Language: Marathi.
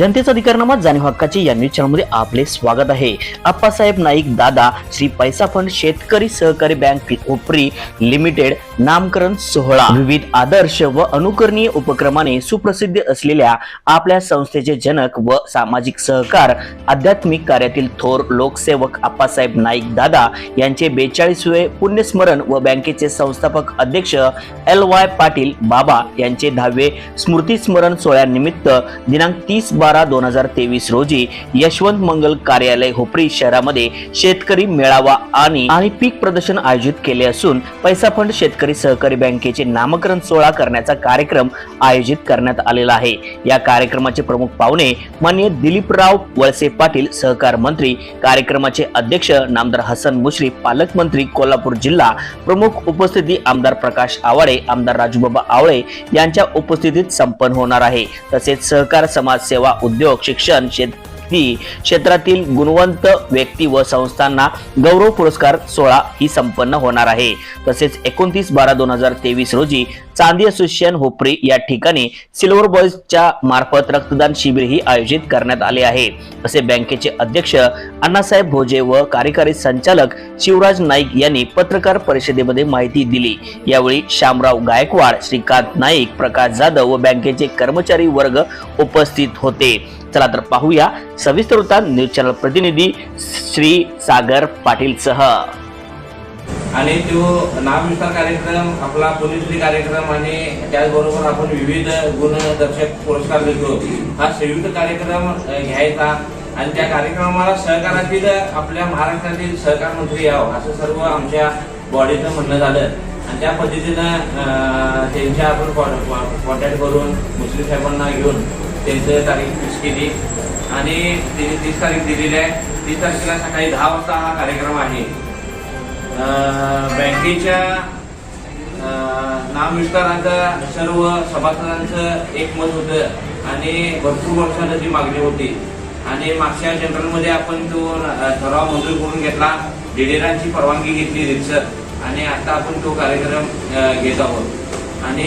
जनतेचा अधिकारनामा जाणीव हक्काची या न्यूज चॅनलमध्ये आपले स्वागत आहे. अप्पासाहेब नाईक दादा श्री पैसा फंड शेतकरी सहकारी बँक ओपरी लिमिटेड नामकरण सोहळा. विविध आदर्श व अनुकरणीय उपक्रमाने सुप्रसिद्ध असलेल्या आपल्या संस्थेचे जनक व सामाजिक सहकार आध्यात्मिक कार्यातील थोर लोकसेवक अप्पासाहेब नाईक दादा यांचे बेचाळीसवे पुण्यस्मरण व बँकेचे संस्थापक अध्यक्ष एल वाय पाटील बाबा यांचे दहावे स्मृती स्मरण सोहळ्यानिमित्त दिनांक तीस बारा बारा दोन हजार तेवीस रोजी यशवंत मंगल कार्यालय हुपरी शहरामध्ये शेतकरी मेळावा आणि आणि पीक प्रदर्शन आयोजित केले असून पैसा फंड शेतकरी सहकारी बँकेचे नामकरण सोहळा करण्याचा कार्यक्रम आयोजित करण्यात आलेला आहे. या कार्यक्रमाचे प्रमुख पाहुणे मान्य दिलीपराव वळसे पाटील सहकार मंत्री कार्यक्रमाचे अध्यक्ष नामदार हसन मुश्रीफ पालकमंत्री कोल्हापूर जिल्हा प्रमुख उपस्थिती आमदार प्रकाश आवाडे आमदार राजूबाबा आवळे यांच्या उपस्थितीत संपन्न होणार आहे. तसेच सहकार समाजसेवा उद्योग शिक्षण शेती क्षेत्रातील गुणवंत व्यक्ती व संस्थांना गौरव पुरस्कार सोहळा ही संपन्न होणार आहे. तसेच एकोणतीस बारा दोन हजार तेवीस रोजी चांदी असोसिएशन होपरी या ठिकाणी सिल्वर बॉयजच्या मार्फत रक्तदान शिबिरही आयोजित करण्यात आले आहे. असे बँकेचे अध्यक्ष अण्णासाहेब भोजे व कार्यकारी संचालक शिवराज नाईक यांनी पत्रकार परिषदेमध्ये माहिती दिली. यावेळी श्यामराव गायकवाड श्रीकांत नाईक प्रकाश जाधव व बँकेचे कर्मचारी वर्ग उपस्थित होते. चला तर पाहूया सविस्तर न्यूज चॅनल प्रतिनिधी श्री सागर पाटील सह आणि तो नामविस्तार कार्यक्रम आपला पोलीसली कार्यक्रम आणि त्याचबरोबर आपण विविध गुणदर्शक पुरस्कार देतो. हा संयुक्त कार्यक्रम घ्यायचा. आणि त्या कार्यक्रमाला सहकारातील आपल्या महाराष्ट्रातील सहकार मंत्री यावं असं सर्व आमच्या बॉडीचं म्हणणं झालं. आणि त्या पद्धतीनं त्यांच्या आपण कॉन्टॅक्ट करून मुस्लिम साहेबांना घेऊन त्यांचं तारीख फिक्स केली. आणि तिने तीस तारीख दिलेली आहे. तीस तारखेला सकाळी दहा वाजता हा कार्यक्रम आहे. बँकेच्या नामविस्ताराचा सर्व सभासदांचं एकमत होतं आणि भरपूर वर्षानं जी मागणी होती. आणि मागच्या जनरलमध्ये आपण तो ठराव मंजूर करून घेतला. डिडेरांची परवानगी घेतली रितसर. आणि आता आपण तो कार्यक्रम घेत आहोत. आणि